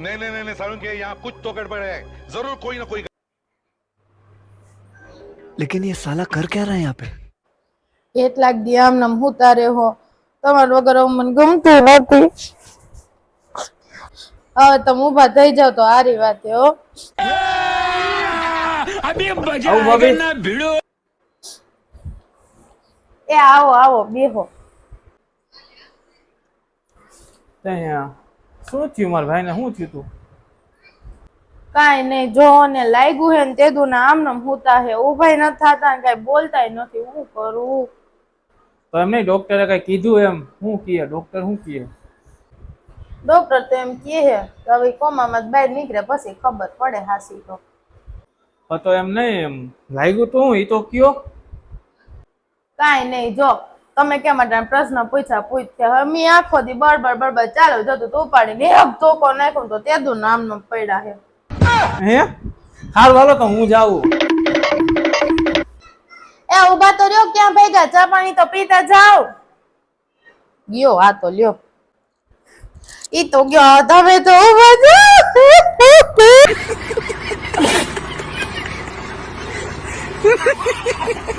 नहीं नहीं नहीं नहीं सारुण के यहाँ कुछ तो गड़बड़ है जरूर कोई ना कोई लेकिन ये साला कर क्या रहा है यहाँ पे કેટલાક દી આમ નામ હુતા રહો તમારા વગર હવે મને ગમતું નથી હવે તમે ઊભા થઈ જાવ તો હારી વાત છે હો આવું ભાભી એ આવો આવો બેહો ત્યાં શું થયું મારા ભાઈને? શું થયું તું? કાંઈ નહીં જો ને લાગ્યું હે ને તેદું ના આમ નામ હુતા હે. ઉભાઈ ન થતા ને કાંઈ બોલતાય નથી. હું કરું? તો એમ નહીં ડોક્ટરે કઈ કીધું એમ? શું કહે ડોક્ટર શું કહે ડોક્ટર તો એમ કહે હે કે હવે કોમામાં બહાર નીકળે પછી ખબર પડે હાસી તો. તો એમ નહીં એમ. લાગ્યું તો? હું એ તો કયો. કાંઈ નહીં જો. તમે કેમ માટે પ્રશ્ન પૂછ્યા પૂછ્યા હવે મેં આખો દી બરબર બરબર ચાલો જતો તું ઉપાડી લે અબ ધોકો નાખ્યો તો તે દુ નામ નો પડ્યા હે? હાલ વાલો તો હું જાઉં? એ ઊભા તો રહ્યો ક્યાં ભેગા? ચા પાણી તો પીતા જાવ ગયો આ તો લ્યો. ઈ તો ગયો તમે તો ઊભા જાઓ